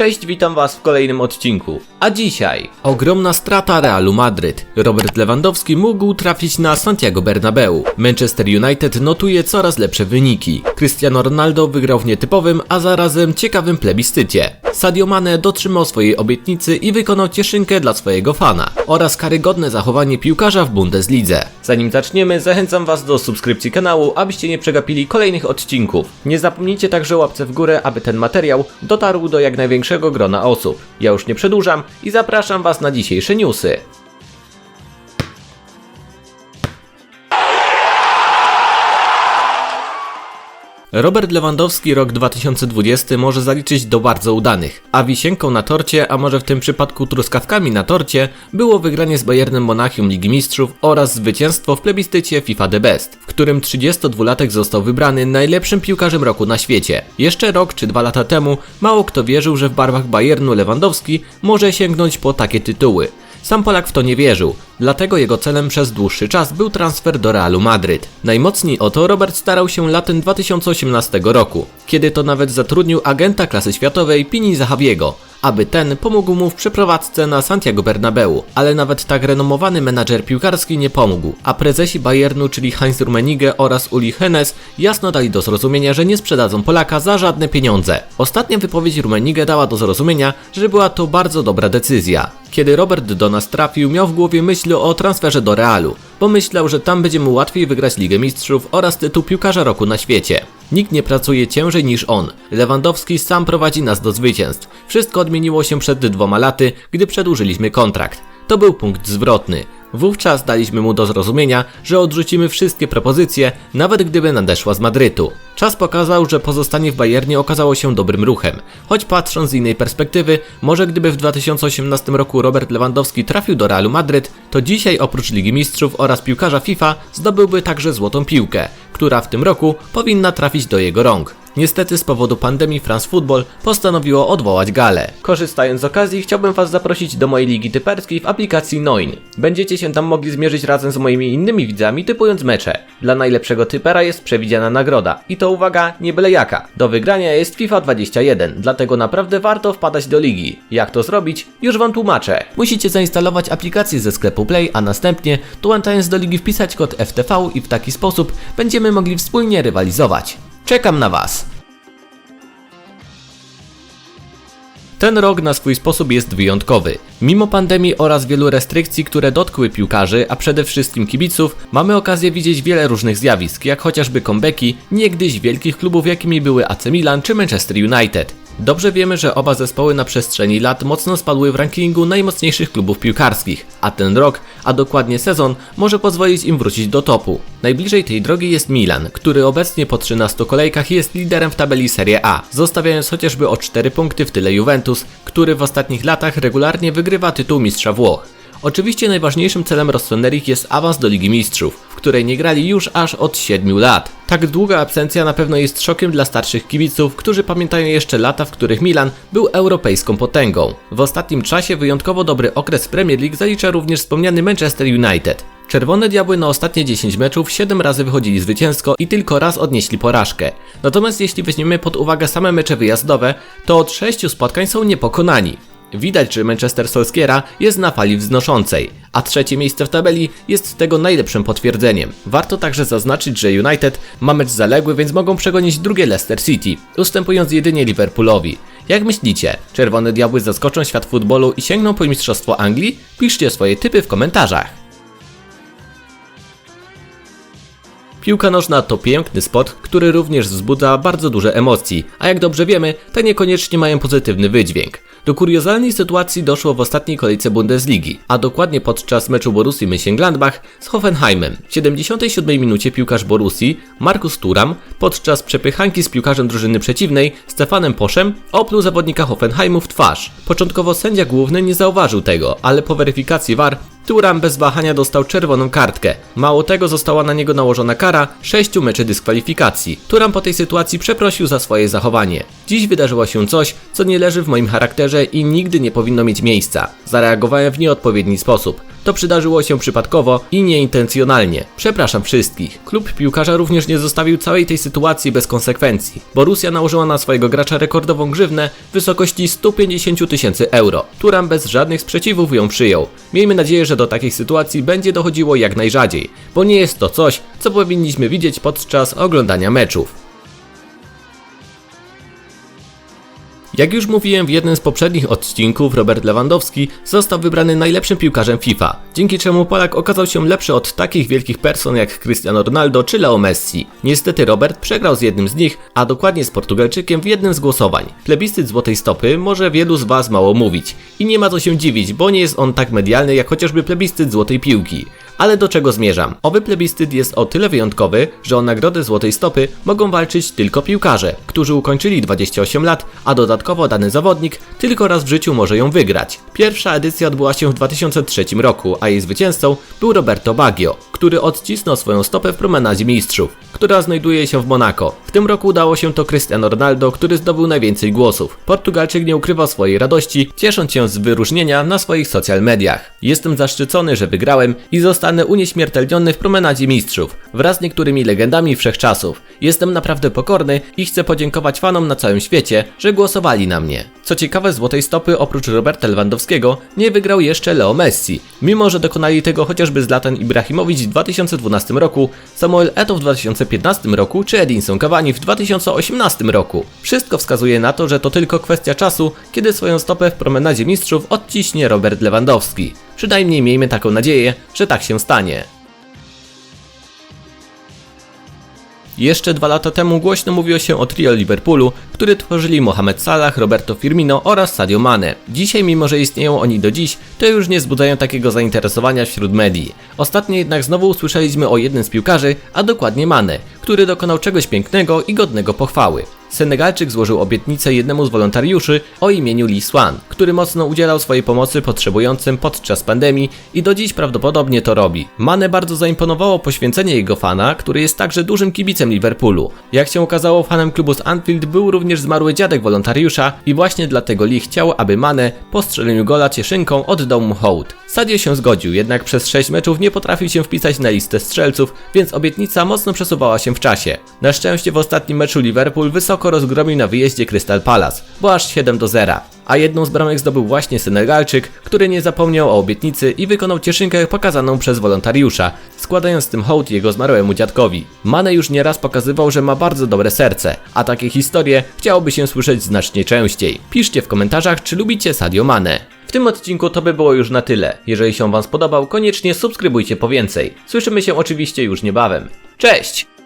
Cześć, witam was w kolejnym odcinku. A dzisiaj ogromna strata Realu Madryt. Robert Lewandowski mógł trafić na Santiago Bernabeu. Manchester United notuje coraz lepsze wyniki. Cristiano Ronaldo wygrał w nietypowym, a zarazem ciekawym plebiscycie. Sadio Mane dotrzymał swojej obietnicy i wykonał cieszynkę dla swojego fana oraz karygodne zachowanie piłkarza w Bundeslidze. Zanim zaczniemy, zachęcam was do subskrypcji kanału, abyście nie przegapili kolejnych odcinków. Nie zapomnijcie także łapce w górę, aby ten materiał dotarł do jak największego grona osób. Ja już nie przedłużam i zapraszam was na dzisiejsze newsy. Robert Lewandowski rok 2020 może zaliczyć do bardzo udanych, a wisienką na torcie, a może w tym przypadku truskawkami na torcie, było wygranie z Bayernem Monachium Ligi Mistrzów oraz zwycięstwo w plebiscycie FIFA The Best, w którym 32-latek został wybrany najlepszym piłkarzem roku na świecie. Jeszcze rok czy dwa lata temu mało kto wierzył, że w barwach Bayernu Lewandowski może sięgnąć po takie tytuły. Sam Polak w to nie wierzył, dlatego jego celem przez dłuższy czas był transfer do Realu Madryt. Najmocniej o to Robert starał się latem 2018 roku, kiedy to nawet zatrudnił agenta klasy światowej Pini Zahaviego, aby ten pomógł mu w przeprowadzce na Santiago Bernabeu, ale nawet tak renomowany menadżer piłkarski nie pomógł, a prezesi Bayernu, czyli Heinz Rummenigge oraz Uli Hennes jasno dali do zrozumienia, że nie sprzedadzą Polaka za żadne pieniądze. Ostatnia wypowiedź Rummenigge dała do zrozumienia, że była to bardzo dobra decyzja. Kiedy Robert do nas trafił, miał w głowie myśl o transferze do Realu, bo myślał, że tam będzie mu łatwiej wygrać Ligę Mistrzów oraz tytuł piłkarza roku na świecie. Nikt nie pracuje ciężej niż on. Lewandowski sam prowadzi nas do zwycięstw. Wszystko odmieniło się przed dwoma laty, gdy przedłużyliśmy kontrakt. To był punkt zwrotny. Wówczas daliśmy mu do zrozumienia, że odrzucimy wszystkie propozycje, nawet gdyby nadeszła z Madrytu. Czas pokazał, że pozostanie w Bayernie okazało się dobrym ruchem. Choć patrząc z innej perspektywy, może gdyby w 2018 roku Robert Lewandowski trafił do Realu Madryt, to dzisiaj oprócz Ligi Mistrzów oraz piłkarza FIFA zdobyłby także złotą piłkę, która w tym roku powinna trafić do jego rąk. Niestety z powodu pandemii France Football postanowiło odwołać galę. Korzystając z okazji chciałbym Was zaprosić do mojej ligi typerskiej w aplikacji Noin. Będziecie się tam mogli zmierzyć razem z moimi innymi widzami typując mecze. Dla najlepszego typera jest przewidziana nagroda i to uwaga, nie byle jaka. Do wygrania jest FIFA 21, dlatego naprawdę warto wpadać do ligi. Jak to zrobić? Już Wam tłumaczę. Musicie zainstalować aplikację ze sklepu Play, a następnie dołączając do ligi wpisać kod FTV i w taki sposób będziemy mogli wspólnie rywalizować. Czekam na Was. Ten rok na swój sposób jest wyjątkowy. Mimo pandemii oraz wielu restrykcji, które dotkły piłkarzy, a przede wszystkim kibiców, mamy okazję widzieć wiele różnych zjawisk, jak chociażby comebacki niegdyś wielkich klubów, jakimi były AC Milan czy Manchester United. Dobrze wiemy, że oba zespoły na przestrzeni lat mocno spadły w rankingu najmocniejszych klubów piłkarskich, a ten rok, a dokładnie sezon, może pozwolić im wrócić do topu. Najbliżej tej drogi jest Milan, który obecnie po 13 kolejkach jest liderem w tabeli Serie A, zostawiając chociażby o 4 punkty w tyle Juventus, który w ostatnich latach regularnie wygrywa tytuł mistrza Włoch. Oczywiście najważniejszym celem Rossoneri jest awans do Ligi Mistrzów, której nie grali już aż od 7 lat. Tak długa absencja na pewno jest szokiem dla starszych kibiców, którzy pamiętają jeszcze lata, w których Milan był europejską potęgą. W ostatnim czasie wyjątkowo dobry okres Premier League zalicza również wspomniany Manchester United. Czerwone Diabły na ostatnie 10 meczów 7 razy wychodzili zwycięsko i tylko raz odnieśli porażkę. Natomiast jeśli weźmiemy pod uwagę same mecze wyjazdowe, to od 6 spotkań są niepokonani. Widać, że Manchester Solskiera jest na fali wznoszącej, a trzecie miejsce w tabeli jest tego najlepszym potwierdzeniem. Warto także zaznaczyć, że United ma mecz zaległy, więc mogą przegonić drugie Leicester City, ustępując jedynie Liverpoolowi. Jak myślicie, Czerwone Diabły zaskoczą świat futbolu i sięgną po Mistrzostwo Anglii? Piszcie swoje typy w komentarzach. Piłka nożna to piękny sport, który również wzbudza bardzo duże emocji, a jak dobrze wiemy, te niekoniecznie mają pozytywny wydźwięk. Do kuriozalnej sytuacji doszło w ostatniej kolejce Bundesligi, a dokładnie podczas meczu Borussii Mönchengladbach z Hoffenheimem. W 77 minucie piłkarz Borussii, Markus Turam, podczas przepychanki z piłkarzem drużyny przeciwnej, Stefanem Poszem, opluł zawodnika Hoffenheimu w twarz. Początkowo sędzia główny nie zauważył tego, ale po weryfikacji VAR Turam bez wahania dostał czerwoną kartkę. Mało tego została na niego nałożona kara 6 meczy dyskwalifikacji. Turam po tej sytuacji przeprosił za swoje zachowanie. Dziś wydarzyło się coś, co nie leży w moim charakterze i nigdy nie powinno mieć miejsca. Zareagowałem w nieodpowiedni sposób. To przydarzyło się przypadkowo i nieintencjonalnie. Przepraszam wszystkich. Klub piłkarza również nie zostawił całej tej sytuacji bez konsekwencji. Borussia nałożyła na swojego gracza rekordową grzywnę w wysokości 150 tysięcy euro. Turam bez żadnych sprzeciwów ją przyjął. Miejmy nadzieję, że do takich sytuacji będzie dochodziło jak najrzadziej, bo nie jest to coś, co powinniśmy widzieć podczas oglądania meczów. Jak już mówiłem w jednym z poprzednich odcinków, Robert Lewandowski został wybrany najlepszym piłkarzem FIFA, dzięki czemu Polak okazał się lepszy od takich wielkich person jak Cristiano Ronaldo czy Leo Messi. Niestety Robert przegrał z jednym z nich, a dokładnie z Portugalczykiem w jednym z głosowań. Plebiscyt Złotej Stopy może wielu z Was mało mówić. I nie ma co się dziwić, bo nie jest on tak medialny jak chociażby plebiscyt Złotej Piłki. Ale do czego zmierzam? Owy plebiscyt jest o tyle wyjątkowy, że o nagrodę Złotej Stopy mogą walczyć tylko piłkarze, którzy ukończyli 28 lat, a dodatkowo dany zawodnik tylko raz w życiu może ją wygrać. Pierwsza edycja odbyła się w 2003 roku, a jej zwycięzcą był Roberto Baggio, który odcisnął swoją stopę w promenadzie mistrzów, która znajduje się w Monako. W tym roku udało się to Cristiano Ronaldo, który zdobył najwięcej głosów. Portugalczyk nie ukrywał swojej radości, ciesząc się z wyróżnienia na swoich social mediach. Jestem zaszczycony, że wygrałem i zostanę unieśmiertelniony w promenadzie mistrzów, wraz z niektórymi legendami wszechczasów. Jestem naprawdę pokorny i chcę podziękować fanom na całym świecie, że głosowali na mnie. Co ciekawe, złotej stopy oprócz Roberta Lewandowskiego nie wygrał jeszcze Leo Messi, mimo że dokonali tego chociażby Zlatan Ibrahimowicz 2012 roku, Samuel Eto'o w 2015 roku czy Edinson Cavani w 2018 roku. Wszystko wskazuje na to, że to tylko kwestia czasu, kiedy swoją stopę w promenadzie mistrzów odciśnie Robert Lewandowski. Przynajmniej miejmy taką nadzieję, że tak się stanie. Jeszcze dwa lata temu głośno mówiło się o trio Liverpoolu, który tworzyli Mohamed Salah, Roberto Firmino oraz Sadio Mane. Dzisiaj, mimo że istnieją oni do dziś, to już nie wzbudzają takiego zainteresowania wśród medii. Ostatnio jednak znowu usłyszeliśmy o jednym z piłkarzy, a dokładnie Mane, który dokonał czegoś pięknego i godnego pochwały. Senegalczyk złożył obietnicę jednemu z wolontariuszy o imieniu Lee Swan, który mocno udzielał swojej pomocy potrzebującym podczas pandemii i do dziś prawdopodobnie to robi. Mane bardzo zaimponowało poświęcenie jego fana, który jest także dużym kibicem Liverpoolu. Jak się okazało, fanem klubu z Anfield był również zmarły dziadek wolontariusza i właśnie dlatego Lee chciał, aby Mane po strzeleniu gola cieszynką oddał mu hołd. Sadio się zgodził, jednak przez 6 meczów nie potrafił się wpisać na listę strzelców, więc obietnica mocno przesuwała się w czasie. Na szczęście w ostatnim meczu Liverpool wysoko rozgromił na wyjeździe Crystal Palace, bo aż 7 do 0. A jedną z bramek zdobył właśnie Senegalczyk, który nie zapomniał o obietnicy i wykonał cieszynkę pokazaną przez wolontariusza, składając tym hołd jego zmarłemu dziadkowi. Mane już nieraz pokazywał, że ma bardzo dobre serce, a takie historie chciałoby się słyszeć znacznie częściej. Piszcie w komentarzach, czy lubicie Sadio Mane. W tym odcinku to by było już na tyle. Jeżeli się Wam spodobał, koniecznie subskrybujcie po więcej. Słyszymy się oczywiście już niebawem. Cześć!